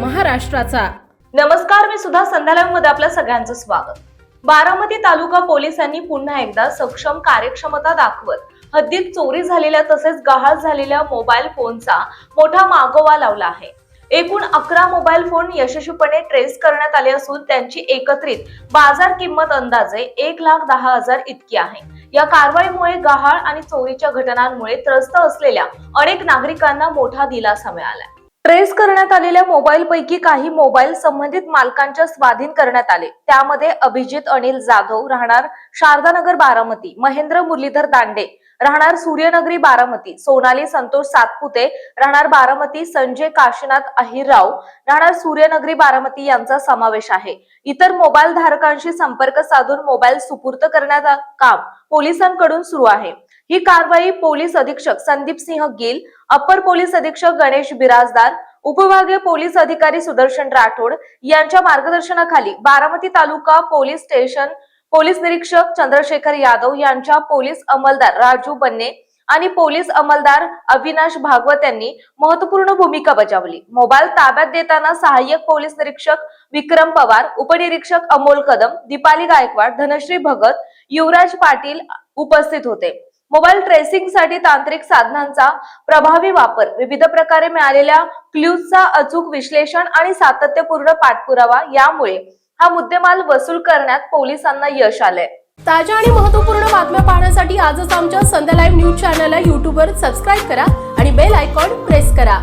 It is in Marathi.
महाराष्ट्राचा. नमस्कार मी सुद्धा संध्यालाईव्हमध्ये आपल्या सगळ्यांचं स्वागत. बारामती तालुका पोलिसांनी पुन्हा एकदा सक्षम कार्यक्षमता दाखवत हद्दीत चोरी झालेल्या तसेच गहाळ झालेल्या मोबाईल फोनचा मोठा मागोवा लावला आहे. एकूण अकरा मोबाईल फोन यशस्वीपणे ट्रेस करण्यात आले असून त्यांची एकत्रित बाजार किंमत अंदाजे एक लाख दहा हजार इतकी आहे. या कारवाईमुळे गहाळ आणि चोरीच्या घटनांमुळे त्रस्त असलेल्या अनेक नागरिकांना मोठा दिलासा मिळाला ट्रेस करण्यात आलेल्या मोबाईल पैकी काही मोबाईल संबंधित मालकांच्या स्वाधीन करण्यात आले. त्यामध्ये अभिजित अनिल जाधव राहणार शारदानगर बारामती महेंद्र मुरलीधर दांडे राहणार सूर्यनगरी बारामती सोनाली संतोष सातपुते राहणार बारामती संजय काशीनाथ अहिरराव राहणार सूर्यनगरी बारामती यांचा समावेश आहे. इतर मोबाईल धारकांशी संपर्क साधून मोबाईल सुपूर्त करण्याचं काम पोलिसांकडून सुरू आहे. ही कारवाई पोलीस अधीक्षक संदीप सिंह गिल अप्पर पोलीस अधीक्षक गणेश बिराजदार उपविभागीय पोलीस अधिकारी सुदर्शन राठोड यांच्या मार्गदर्शनाखाली Baramati taluka police station police निरीक्षक चंद्रशेखर यादव यांच्या पोलीस अंमलदार राजू बन्ने आणि पोलीस अंमलदार अविनाश भागवत यांनी महत्त्वपूर्ण भूमिका बजावली. मोबाईल ताब्यात देताना सहाय्यक पोलीस निरीक्षक विक्रम पवार उपनिरीक्षक अमोल कदम दीपाली गायकवाड धनश्री भगत युवराज पाटील उपस्थित होते. मोबाईल ट्रेसिंगसाठी तांत्रिक साधनांचा प्रभावी वापर विविध प्रकारे मिळालेल्या क्ल्यूजचा अचूक विश्लेषण आणि सातत्यपूर्ण पाठपुरावा यामुळे हा मुद्देमाल वसूल करण्यात पोलिसांना यश आलंय. ताज्या आणि महत्त्वपूर्ण बातम्या पाहण्यासाठी आजच आमच्या संध्या लाईव्ह न्यूज चॅनलला युट्यूबवर सबस्क्राईब करा आणि बेल आयकॉन प्रेस करा.